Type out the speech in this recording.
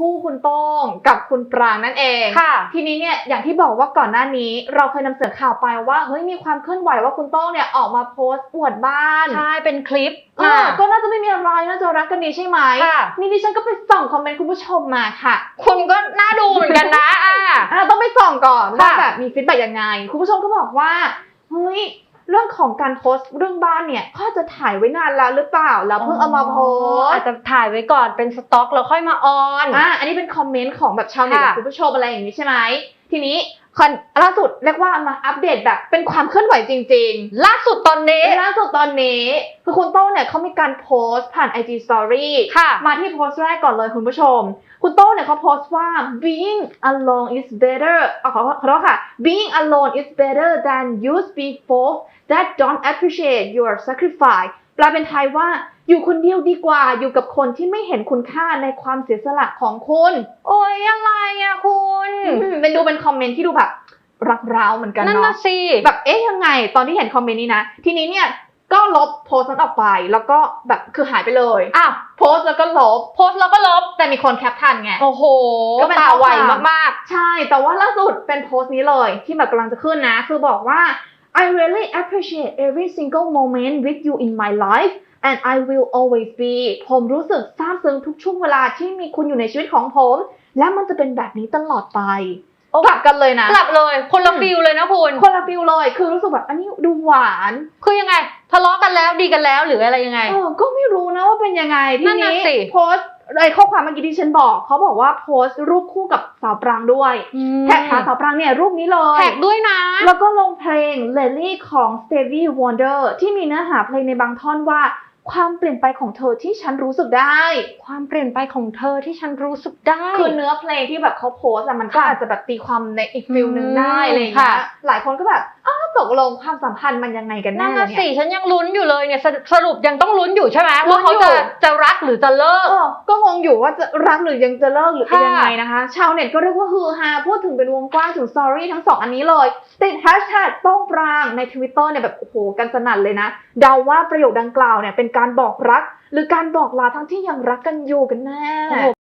คู่คุณโต้งกับคุณปรางนั่นเองค่ะ ทีนี้เนี่ยอย่างที่บอกว่าก่อนหน้านี้เราเคยนำเสนอข่าวไปว่าเฮ้ยมีความเคลื่อนไหวว่าคุณโต้งเนี่ยออกมาโพสต์อวดบ้านใช่เป็นคลิปเออก็น่าจะไม่มีอะไรน่าจะรักกันดีใช่ไหมค่ะนี่ดิฉันก็ไปส่องคอมเมนต์คุณผู้ชมมาค่ะ คุณก็น่าดูเหมือนกันนะอะอะต้องไปส่องก่อนค่ะว่าแบบมีฟีดแบ็กยังไง คุณผู้ชมก็บอกว่าเฮ้ย เรื่องของการโพสต์เรื่องบ้านเนี่ยเขาจะถ่ายไว้นานแล้วหรือเปล่าแล้วเพิ่งเอามาโพสอาจต์จะถ่ายไว้ก่อนเป็นสต็อกแล้วค่อยมาออนอะอันนี้เป็นคอมเมนต์ของแบบชาวเน็ตค่ะกับคุณผู้ชมอะไรอย่างนี้ใช่ไหม ทีนี้คอนล่าสุดเรียกว่ามาอัปเดตแบบเป็นความเคลื่อนไหวจริง ๆ ล่าสุดตอนนี้ ล่าสุดตอนนี้คือคุณโต้งเนี่ยเขามีการโพสต์ผ่าน IG Story ค่ะ มาที่โพสต์แรกก่อนเลยคุณผู้ชม คุณโต้งเนี่ยเขาโพสต์ว่า being alone is better อะขอขอโทษค่ะ being alone is better than you speak folks that don't appreciate your sacrifice แปลเป็นไทยว่า อยู่คนเดียวดีกว่า อยู่กับคนที่ไม่เห็นคุณค่าในความเสียสละของคุณ โอ้ยอะไรอะคุณอืมเป็นดูเป็นคอมเมนต์ที่ดูแบบรักร้าวเหมือนกันนั่นเนาะน่ะสิ แบบเอ๊ะยังไง ตอนที่เห็นคอมเมนต์นี้นะ ทีนี้เนี่ยก็ลบโพสต์นั้นออกไป แล้วก็แบบคือหายไปเลย อ้าวโพสต์แล้วก็ลบ โพสต์แล้วก็ลบ แต่มีคนแคปทันไง โอ้โห ก็เป็นตาข้อไวความมากใช่ แต่ว่าล่าสุดเป็นโพสต์นี้เลยที่แบบกำลังจะขึ้นนะ คือบอกว่า I really appreciate every single moment with you in my life and I will always be ผมรู้สึกซาบซึ้งทุกช่วงเวลาที่มีคุณอยู่ในชีวิตของผม และมันจะเป็นแบบนี้ตลอดไปกลับกันเลยนะๆกลับเลย คนละอืมฟิลเลยนะคุณ คนละฟิลเลย คือรู้สึกแบบอันนี้ดูหวาน คือยังไง ทะเลาะกันแล้วดีกันแล้วหรืออะไรยังไงเออก็ไม่รู้นะว่าเป็นยังไงทีนั่นน่ะนี้สิโพสต์ ไอ้ข้อความเมื่อกี้ที่ฉันบอกเขาบอกว่าโพสต์รูปคู่กับสาวปรางด้วยแท็กหาสาวปรางเนี่ยรูปนี้เลยแท็กด้วยนะ แล้วก็ลงเพลง Lily ของ Stevie Wonder ที่มีเนื้อหาเพลงในบางท่อนว่าความเปลี่ยนไปของเธอที่ฉันรู้สึกได้ ความเปลี่ยนไปของเธอที่ฉันรู้สึกได้ คือเนื้อเพลงที่แบบเขาโพสต์อะมันก็ค่ะอาจจะแบบตีความในอีกฟิลหนึ่งอืมได้อะไรอย่างเงี้ยค่ะหลายคนก็แบบอ้าวตกลงความสัมพันธ์มันยังไงกันนั่แน่นน่ะเนี่ยสิฉันยังลุ้นอยู่เลยเนี่ยสรุปสรุปยังต้องลุ้นอยู่ใช่ไหมลุ้ว่านอยู่เขาจะจะรัก หรือจะเลิกเออก็งงอยู่ว่าจะรักหรือยังจะเลิกหรือเป็นค่ะยังไงนะคะ ชาวเน็ตก็เรียกว่าฮือฮาพูดถึงเป็นวงกว้างถึงสตอรี่ทั้งสองอันนี้เลยติดแฮชแท็กโต้งปรางในทวิตเตอร์เนี่ยแบบโอ้โหกันสนั่นเลยนะ เดาว่าประโยคดังกล่าวเนี่ยเป็นการบอกรัก หรือการบอกลาทั้งที่ยังรักกันอยู่กันแน่โอ้โห